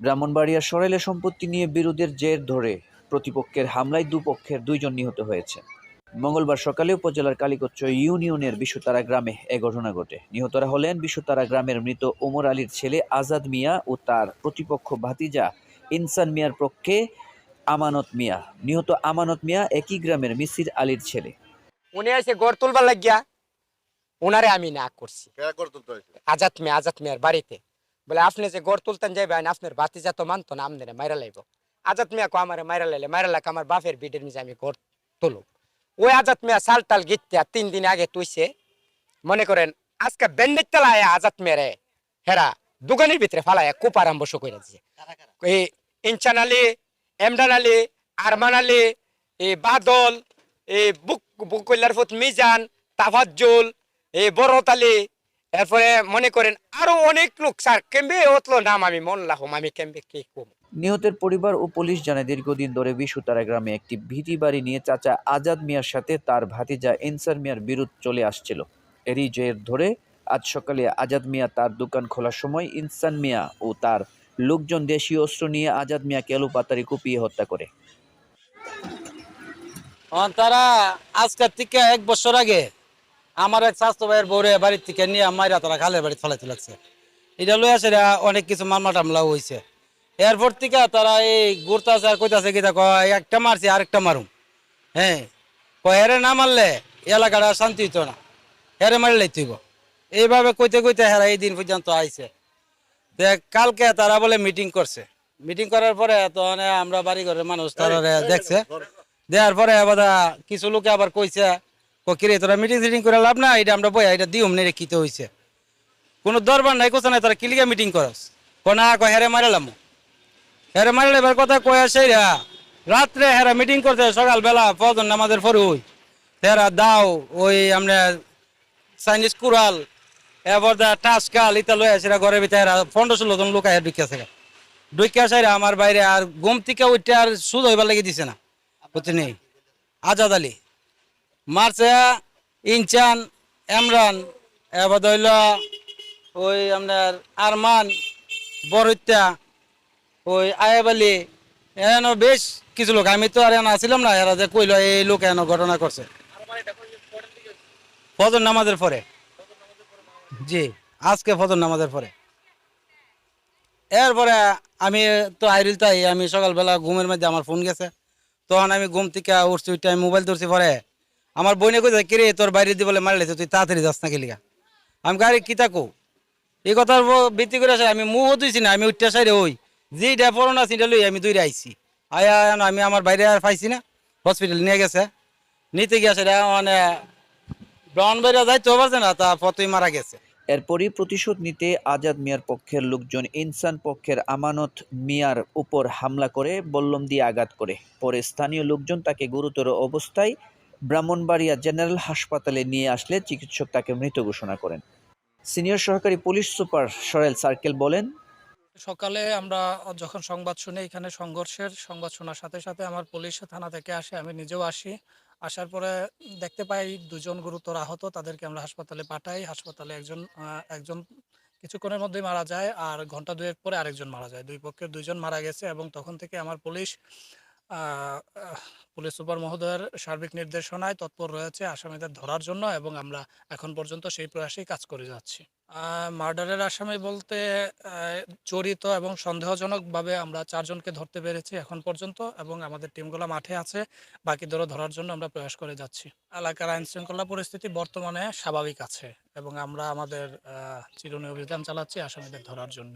ব্রাহ্মণবাড়িয়া সরেলে সম্পত্তি নিয়ে বিরোধের জের ধরে প্রতিপক্ষের হামলায় দুপক্ষের দুইজন নিহত হয়েছে মঙ্গলবার সকালে উপজেলার কালীকচ্চ ইউনিয়নের বিশ্বতারা গ্রামে এ ঘটনা ঘটে। নিহতরা হলেন বিশ্বতারা গ্রামের মৃত ওমর আলীর ছেলে আজাদ মিয়া ও তার প্রতিপক্ষ ভাতিজা ইনসান মিয়ার পক্ষে আমানত মিয়া। নিহত আমানত মিয়া একই গ্রামের মিসির আলীর ছেলে। উনি এসে গড় তুলবার লাগিয়া। ওনারে আমি না করছি। আজাদ মেয়ে আজাদ মেয়ের বাড়িতে। বলে আপনি যে গড় তুলতেন যাইবেন আপনার বাতিজা তো মানতো না আপনারে মাইরা লাইব। আজাদ মিয়া কো আমার মাইরা লাইলে মাইরা লাগ আমার বাপের বিডের নিচে আমি গড় তুলুক ওই আজাদ মিয়া সাল টাল গিত্যা তিন দিন আগে তুইছে মনে করেন আজকে ব্যান্ডেজ চালায় আজাদ মেরে হেরা দোকানের ভিতরে ফালায় খুব আরম্ভ করে দিছে এই ইনচান আলী এমডান আলী আরমান আলী এই বাদল এই বুক বুকল্লার ফুত মিজান তাফাজ্জুল এই বরত আলী এরপরে মনে করেন আরও অনেক লোক স্যার কেমবে অতলো নাম আমি? মন লাহম আমি কেমবে কি কম? নিহতের পরিবার ও পুলিশ জানায় দীর্ঘদিন ধরে বিশুতারা গ্রামে একটি ভীতি বাড়ি নিয়ে চাচা আজাদ মিয়ার সাথে তার ভাতিজা এনসার মিয়ার বিরোধ চলে আসছিল। এরই জের ধরে আজ সকালে আজাদ মিয়া তার দোকান খোলার সময় ইনসান মিয়া ও তার লোকজন দেশীয় অস্ত্র নিয়ে আজাদ মিয়াকে এলোপাতারি কুপিয়ে হত্যা করে। তারা আজকের থেকে এক বছর আগে আমার এক স্বাস্থ্য ভাইয়ের বউরে বাড়ির থেকে নিয়ে মাইরা তারা খালের বাড়ি ফেলাইতে লাগছে। এটা লই আসে রা অনেক কিছু মামলা টামলা হয়েছে এরপর থেকে তারা এই ঘুরতাছে আর কইতাছে কি দেখো একটা মারছি আরেকটা মারুম। হ্যাঁ? হেরে না মারলে এলাকাটা শান্তি হইতো না। হেরে মারলে তুইব এইভাবে কইতে কইতে হেরা এই দিন পর্যন্ত আইছে। দেখ কালকে তারা বলে মিটিং করছে। মিটিং করার পরে তো আমরা বাড়ি ঘরের মানুষ তারা দেখছে। দেওয়ার পরে আবার কিছু লোকে আবার কইছে কিরে তোরা মিটিং সিটিং করে লাভ না এটা আমরা বয়া এটা দিউম নেই কিতে হইছে। কোনো দরবার নাই কোথাও নাই তারা কিলিকা মিটিং করস। কোনা কয় হেরে মারেলাম হেরে মারলে এবার কথা কয় সেই রাত্রে হেরা মিটিং করতে, সকালবেলা ফজর নামাজের পরে ওই হেরা দাও, ওই আমরা চাইনিজ কুড়াল, এবার দা টাসকাল ইতা লই আসে ঘরের ভিতরে এরা পনেরো ষোলো জন লোক আয়া ঢুকে আছে ঢুকে আসে আমার বাইরে আর ঘুম থেকে উঠতে আর সুদ হইবার লেগে দিছে না। বুঝছি আজাদ আলী। মারছে ইনচান এমরান এবার হইল ওই আপনার আরমান বরত্যা ওই আয়াবালি এন বেশ কিছু লোক, আমি তো আর এনে আসছিলাম না, এরা যে কইল এই লোক এন ঘটনা করছে। ফজর নামাজের পরে। জি, আজকে ফজর নামাজের পরে। এরপরে আমি তো আইরিল তাই, আমি সকালবেলা ঘুমের মধ্যে আমার ফোন গেছে। তখন আমি ঘুম থেকে উঠছি আমি মোবাইল ধরছি পরে। আমার বইনে কইছে, কিরে, তোর বাইরে দিয়ে বলে মারলে তুই তাড়াতাড়ি যাস না গেলিগা আমি গাড়ি কি তাকো এই কথার ভিত্তি করে আসে আমি মুহ দিছি না, আমি উঠতে সাইরে ওই যেটা পড়না সেটা লই আমি দৌড়ে আইছি। আয়া আমি আমার বাইরে আর পাইছি না হসপিটাল নিয়ে গেছে। নিতে সেটা মানে ব্রাউনবাড়িয়া যাইতে পারছে না তা পথই মারা গেছে। এরপরই প্রতিশোধ নিতে আজাদ মিয়ার পক্ষের লোকজন ইনসান পক্ষের আমানত মিয়ার উপর হামলা করে বল্লম দিয়ে আঘাত করে। পরে স্থানীয় লোকজন তাকে গুরুতর অবস্থায় ব্রাহ্মণবাড়িয়া জেনারেল হাসপাতালে নিয়ে আসলে চিকিৎসক তাকে মৃত ঘোষণা করেন। সিনিয়র সহকারী পুলিশ সুপার সরেল সার্কেল বলেন, সকালে আমরা যখন সংবাদ শুনি এখানে সংঘর্ষের সংবাদ শোনার সাথে সাথে আমার পুলিশ থানা থেকে আসে, আমি নিজেও আসি। আসার পরে দেখতে পাই দুজন গুরুতর আহত, তাদেরকে আমরা হাসপাতালে পাঠাই। হাসপাতালে একজন একজন কিছুক্ষণের মধ্যেই মারা যায় আর ঘণ্টা দুয়েক পরে আরেকজন মারা যায়। দুই পক্ষের দুইজন মারা গেছে এবং তখন থেকে আমার পুলিশ পুলিশ সুপার মহোদয়ের সার্বিক নির্দেশনায় তৎপর রয়েছে আসামিদের ধরার জন্য এবং আমরা এখন পর্যন্ত সেই প্রয়াসেই কাজ করে যাচ্ছি। মার্ডারের আসামি বলতে জড়িত এবং সন্দেহজনকভাবে আমরা চারজনকে ধরতে পেরেছি এখন পর্যন্ত এবং আমাদের টিমগুলো মাঠে আছে বাকিদেরও ধরার জন্য আমরা প্রয়াস করে যাচ্ছি। এলাকার আইন শৃঙ্খলা পরিস্থিতি বর্তমানে স্বাভাবিক আছে এবং আমরা আমাদের আহ, চিরুনি অভিযান চালাচ্ছি আসামিদের ধরার জন্য।